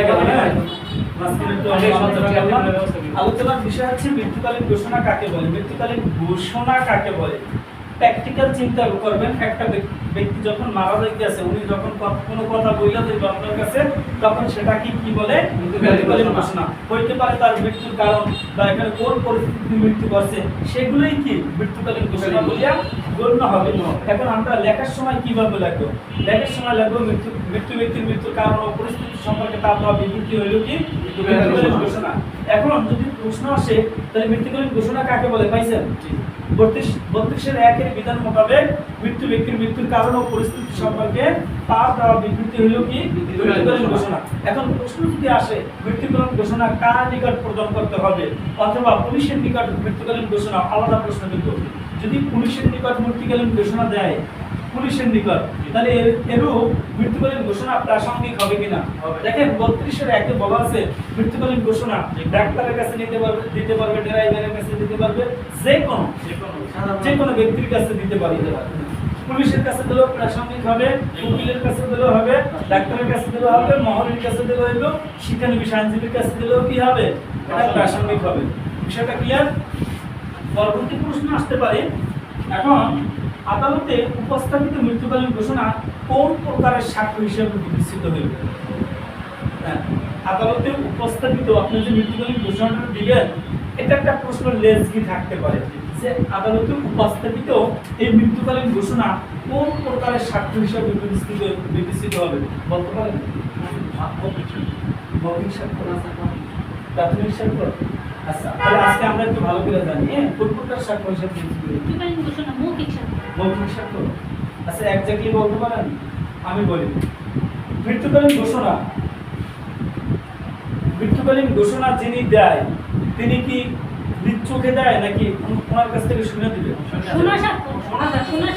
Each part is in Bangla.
গেল হ্যাঁ। আলোচনার বিষয় হচ্ছে মৃত্যুকালীন ঘোষণা কাকে বলে মৃত্যুকালীন ঘোষণা কাকে বলে প্র্যাকটিক্যাল চিন্তা করবেন। একটা ব্যক্তি যখন মারা যাইতেছে উনি যখন কোনো কথা বইলা যাইবে আপনার কাছে তখন সেটা কি কি বলে? ঘোষণা হইতে পারে তার মৃত্যুর কারণ বা এখানে কোন পরিস্থিতি মৃত্যু করছে সেগুলোই কি মৃত্যুকালীন ঘোষণা বলিয়া গণ্য হবে। এখন আমরা লেখার সময় কীভাবে লিখব? লেখার সময় লিখব মৃত্যু মৃত্যু ব্যক্তির মৃত্যুর কারণ ও পরিস্থিতি সম্পর্কে তার বিবৃতি হইল কি? ঘোষণা এখন যদি প্রশ্ন আসে তাহলে মৃত্যুকালীন ঘোষণা কাকে বলে? পাইছেন? বত্রিশ বত্রিশের একের বিধান মোতাবেক মৃত্যু ব্যক্তির মৃত্যুর কারণ ও পরিস্থিতি সম্পর্কে তার দেওয়া বিবৃতি হইল কি? মৃত্যুকালীন ঘোষণা। এখন প্রশ্ন যদি আসে মৃত্যুকালীন ঘোষণা কার নিকট প্রদান করতে হবে? অথবা পুলিশের নিকট মৃত্যুকালীন ঘোষণা আলাদা প্রশ্ন কিন্তু। যদি পুলিশের নিকট মৃত্যুকালীন ঘোষণা দেয় পুলিশের নিকট। তাহলে এর- এরূপ মৃত্যুকালীন ঘোষণা প্রাসঙ্গিক হবে কিনা? দেখেন বত্রিশের একে বলা আছে মৃত্যুকালীন ঘোষণা। ডাক্তারের কাছে নিতে পারবে দিতে পারবে ড্রাইভারের কাছে দিতে পারবে যে কোনো যে কোনো ব্যক্তির কাছে দিতে পারি পুলিশের কাছে দিলেও প্রাসঙ্গিক হবে উকিলের কাছে দিলেও হবে ডাক্তারের কাছে দিলেও হবে মহলের কাছে দিলেও হইল শিক্ষানবী আইনজীবীর কাছে দিলেও কি হবে? এটা প্রাসঙ্গিক হবে। বিষয়টা ক্লিয়ার পরবর্তী প্রশ্ন আসতে পারে। এখন আদালতে উপস্থাপিত মৃত্যুকালীন ঘোষণা কোন প্রকারের সাক্ষ্য হিসেবে বিবেচিত হইবে হ্যাঁ, আদালতে উপস্থাপিত আপনি যে মৃত্যুকালীন ঘোষণাটা দিবেন এটা একটা প্রশ্ন লেজগি থাকতে পারে যে আদালতে উপস্থাপিত এই মৃত্যুকালীন ঘোষণা কোন প্রকারের সাক্ষ্য হিসাবে বিবেচিত বিবেচিত হবে বলতে পারেন মৌখিক সাক্ষ্য প্রাথমিক সাক্ষ্য আচ্ছা তাহলে আজকে আমরা একটু ভালো করে জানি হ্যাঁ? কোন সাক্ষ্য হিসেবে বিবেচিত ঘোষণা মৌখিক সাক্ষ্য মৌখিক সাক্ষ্য আচ্ছা একজাক্টলি বলতে পারেন? আমি বলি। মৃত্যুকালীন ঘোষণা। মৃত্যুকালীন ঘোষণা যিনি দেয় তিনি কি চোখে দেয় নাকি ওনার কাছ থেকে শুনে দিবে? শোনা সাক্ষ্য শোনা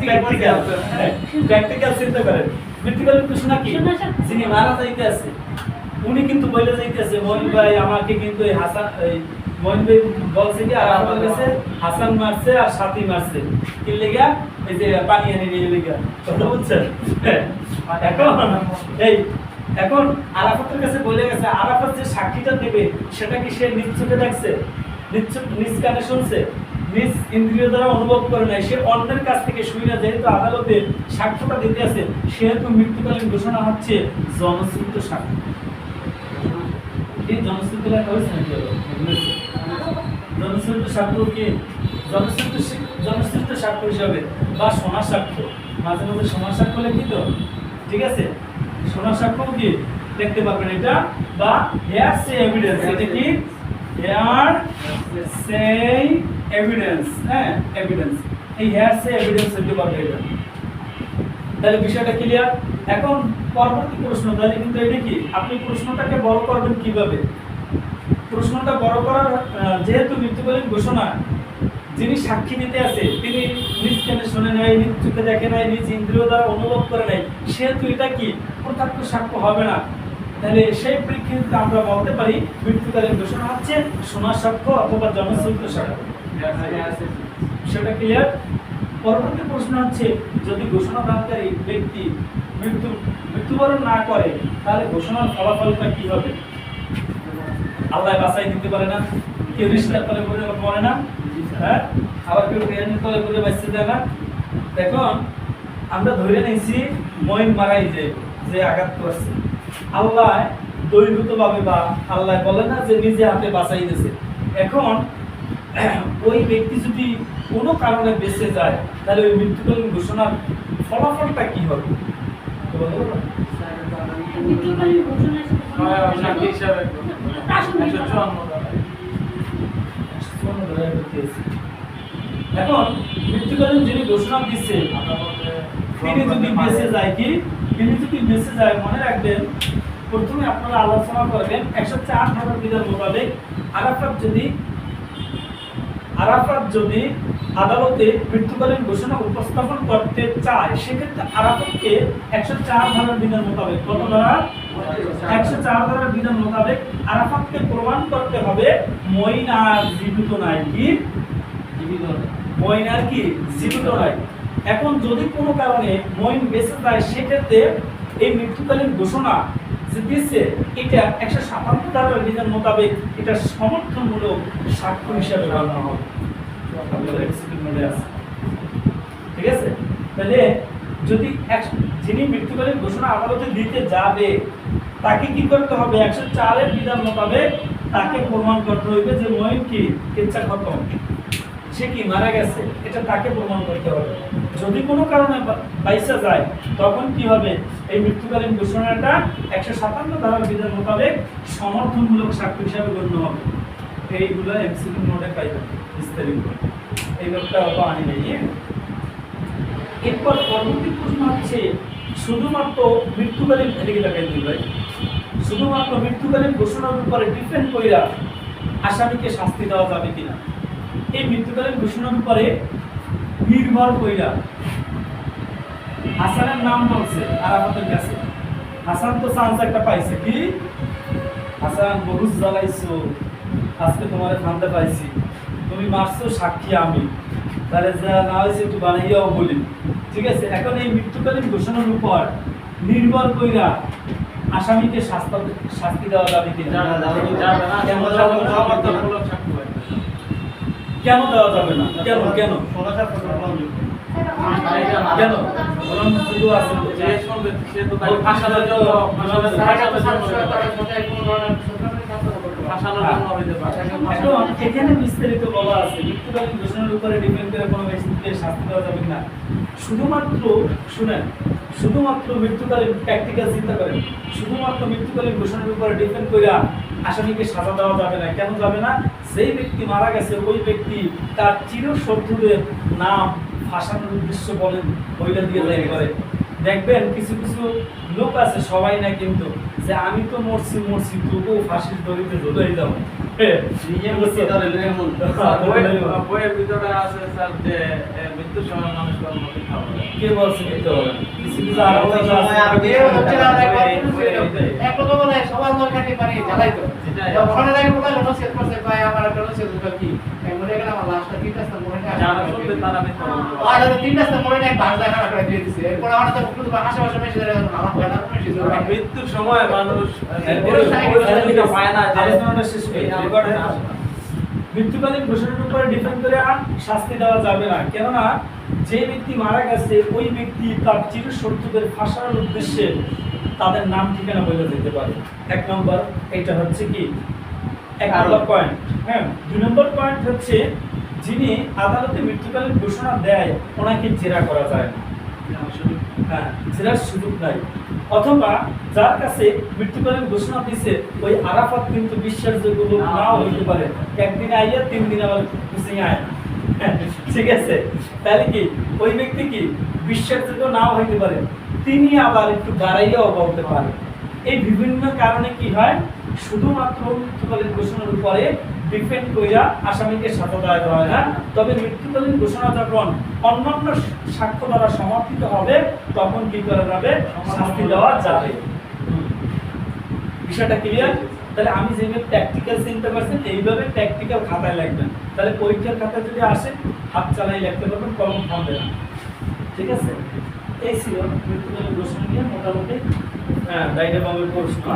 প্র্যাকটিক্যাল প্র্যাকটিক্যাল চিন্তা করেন। মৃত্যুকালীন ঘোষণা কি? যিনি মারা যাইতে আছে উনি কিন্তু বলে যাইতেছে মহিন ভাই আমাকে কিন্তু এই হাসান এই মহিন ভাই বলছে কি, আর আমার কাছে হাসান মারছে আর সাথী মারছে। কি লেগা? এই যে পানি এনে নিয়ে লেগা। কথা বুঝছেন? এখন, এই, এখন আরাফাতের কাছে বলে গেছে, আরাফাত যে সাক্ষীটা দেবে, সেটা কি সে নিজ চোখে দেখছে? নিজ নিজ কানে শুনছে? নিজ ইন্দ্রিয় দ্বারা অনুভব করে নাই। সে অন্যের কাছ থেকে না যেহেতু আদালতে সাক্ষ্যটা দিতে আছে, সেহেতু মৃত্যুকালীন ঘোষণা হচ্ছে জনশ্রুত সাক্ষ্য। নাকি আবার? হয়েছে। জনশ্রুত সাক্ষ্য কি? জনশ্রুত জনশ্রুত সাক্ষ্য হিসাবে বা সোনার সাক্ষ্য মাঝে মাঝে সোনার সাক্ষ্য লিখি তো ঠিক আছে? সোনার সাক্ষ্য কি? দেখতে পারবেন এটা। বা হেয়ার সে এভিডেন্স এটা কি? হেয়ার সেই এভিডেন্স হ্যাঁ এভিডেন্স এই হেয়ার সে এভিডেন্স হতে পারবে এটা। তাহলে বিষয়টা ক্লিয়ার এখন পরবর্তী প্রশ্ন? তাহলে কিন্তু এটা কি? আপনি প্রশ্নটাকে বড় করবেন কীভাবে? প্রশ্নটা বড় করার যেহেতু মৃত্যুকালীন ঘোষণা, যিনি সাক্ষী দিতে আছে, তিনি নিজ কানে শুনে নাই, নিজ চোখে দেখে নাই, নিজ ইন্দ্রিয় দ্বারা অনুভব করে নাই, সেহেতু এটা কি? প্রত্যক্ষ সাক্ষ্য হবে না। তাহলে সেই প্রেক্ষিতে আমরা বলতে পারি মৃত্যুকালীন ঘোষণা হচ্ছে সোনার সাক্ষ্য অথবা জনশ্রুত সাক্ষ্য। সেটা ক্লিয়ার পরবর্তী প্রশ্ন হচ্ছে, যদি ঘোষণা দানকারী ব্যক্তি মৃত্যু, মৃত্যুবরণ না করে, তাহলে ঘোষণার ফলাফলটা কি হবে? আল্লাহ বাসাই দিতে পারে না, কেউ রিস্তার তলে করে পড়ে না হ্যাঁ? আবার কেউ ট্রেনের তলে করে বাঁচতে দেয় না। দেখুন, আমরা ধরে নিয়েছি মইন মারাই যে যে আঘাত করছে। আল্লাহ দৈহিকভাবে বা আল্লাহ বলে না যে নিজে হাতে বাঁচাই দিয়েছে। এখন, ওই ব্যক্তি যদি কোনো কারণে বেঁচে যায়, তাহলে ওই মৃত্যুকালীন ঘোষণার ফলাফলটা কি হবে? এখন মৃত্যুকালীন যিনি ঘোষণা দিচ্ছে, তিনি যদি বেঁচে যায় কি? তিনি যদি বেঁচে যায়, মনে রাখবেন, প্রথমে আপনারা আলোচনা করবেন একশো চার ধারার বিধান মোতাবেক আরাফাত যদি আরাফাত যদি আদালতে মৃত্যুকালীন ঘোষণা উপস্থাপন করতে চায়, সেক্ষেত্রে আরাফাতকে একশো চার ধারার বিধান মোতাবেক কত ধারা? একশো চার ধারার বিধান মোতাবেক আরাফাতকে প্রমাণ করতে হবে মইনার জীবিত নাই কি? মইনার কি? জীবিত নাই। এখন যদি কোনো কারণে মইন বেঁচে যায়, সেক্ষেত্রে এই মৃত্যুকালীন ঘোষণা দিচ্ছে এটা একশো সাতান্ন ধারার বিধান মোতাবেক এটা সমর্থনমূলক সাক্ষ্য হিসাবে গণ্য হবে। ঠিক আছে? তাহলে যদি যিনি মৃত্যুকালীন ঘোষণা আদালতে দিতে যাবে, তাকে কি করতে হবে? একশো চারের বিধান মোতাবেক তাকে প্রমাণ করতে হবে যে মহিন কি ইচ্ছা খতম। সে কি মারা গেছে? এটা তাকে প্রমাণ করতে হবে? যদি কোনো কারণে বাইসা যায়, তখন কি হবে? এই মৃত্যুকালীন ঘোষণাটা একশো সাতান্ন ধারার বিধান মোতাবেক সমর্থনমূলক সাক্ষ্য হিসাবে গণ্য হবে। এইগুলো এমসিকিউ নোটে পাইবেন বিস্তারিত। এই লোকটা অত আনি নেই হ্যাঁ? এরপর পরবর্তী প্রশ্ন হচ্ছে, শুধুমাত্র মৃত্যুকালীন, এদিকে তাকাই দিই ভাই, শুধুমাত্র মৃত্যুকালীন ঘোষণার উপরে ডিপেন্ড কইরা আসামিকে শাস্তি দেওয়া যাবে কিনা? এই মৃত্যুকালীন ঘোষণার উপরে নির্ভর কইরা হাসানের নাম বলছে আর আমাদের কাছে। হাসান তো চান্স একটা পাইছে কি? হাসান বহুত জ্বালাইছো আজকে তোমার ফান্দে পাইছি। তুমি মারছো সাক্ষী আমি। তাহলে যা না হয়েছে একটু বানাইয়াও বলি। ঠিক আছে এখন এই মৃত্যুকালীন ঘোষণার উপর নির্ভর কইরা আসামিকে শাস্তি শাস্তি দেওয়া যাবে কিনা। কেন দেওয়া যাবে না? কেন কেন? কেন? শুধু আছে সে তো এখানে বিস্তারিত বলা মৃত্যুকালীন ঘোষণার উপরে ডিপেন্ড করে কোনো ব্যক্তিকে শাস্তি দেওয়া যাবে না শুধুমাত্র শুনেন শুধুমাত্র মৃত্যুকালীন প্র্যাকটিক্যাল চিন্তা করেন। শুধুমাত্র মৃত্যুকালীন ঘোষণার উপরে ডিপেন্ড করে আসামিকে সাজা দেওয়া যাবে না। কেন যাবে না? যেই ব্যক্তি মারা গেছে ওই ব্যক্তি তার চির শত্রুদের নাম ফাঁসানোর উদ্দেশ্য বলেন ওইটা দিয়ে তৈরি করে দেখবেন কিছু কিছু লোক আছে সবাই না কিন্তু যে আমি তো মরছি মরছি তবুও ফাঁসির দড়িতে যাব ধরে লয়ে এমন। বইয়ের- বইয়ের ভিতরে আছে স্যার যে এ, মৃত্যুর সময় মানুষ কর্ম মিথ্যা বলে। কে বলছে মানে করছে, ভাই, আমার একটা কি? আমি আমার তিনটা স্থান মনে। যারা শুনবে তারা আর তিনটা স্থান মনে বাস দেখা দিয়ে দিছে। এরপর আমার তো আশেপাশে আমার মৃত্যুর সময় মানুষ পায় না আলোচনাটা শেষ করি। এই রেকর্ডে আসে না। মৃত্যুকালীন ঘোষণার উপরে ডিপেন্ড করে আর শাস্তি দেওয়া যাবে না কেননা যে ব্যক্তি মারা গেছে ওই ব্যক্তি তার চির শত্রুদের ফাঁসানোর উদ্দেশ্যে তাদের নাম ঠিকানা বলে দিতে পারে। এক নম্বর এটা হচ্ছে কি? এক। নম্বর পয়েন্ট হ্যাঁ? দুই নম্বর পয়েন্ট হচ্ছে যিনি আদালতে মৃত্যুকালীন ঘোষণা দেয় ওনাকে জেরা করা যায় না। হ্যাঁ জেরার সুযোগ নাই। অথবা যার কাছে মৃত্যুকালীন ঘোষণা দিছে ওই আরাফাত কিন্তু বিশ্বাসযোগ্য নাও হইতে পারে। একদিন আইয়া তিন দিন আবার গুছিয়ে আয় না। ঠিক আছে? তাহলে কি? ওই ব্যক্তি কি? বিশ্বাসযোগ্য নাও হইতে পারে, তিনি আবার একটু দাঁড়াইয়াও বলতে পারে। এই বিভিন্ন কারণে কি হয়? শুধুমাত্র মৃত্যুকালীন ঘোষণার উপরে ডিপেন্ড কইরা আসামিকে সাজা দেওয়া হয় না তবে মৃত্যুকালীন ঘোষণা যখন অন্যান্য সাক্ষ্য দ্বারা সমর্থিত হবে, তখন কি করা যাবে? শাস্তি দেওয়া যাবে। বিষয়টা ক্লিয়ার তাহলে আমি যেভাবে প্র্যাকটিক্যাল চিনতে পারছেন এইভাবে প্র্যাকটিক্যাল খাতায় লাগবেন তাহলে পরীক্ষার খাতায় যদি আসে, হাত চালাই লাগতে পারবেন, কলম থামবে না। ঠিক আছে? এই ছিল। প্রশ্ন নিয়ে মোটামুটি হ্যাঁ বামের প্রশ্ন।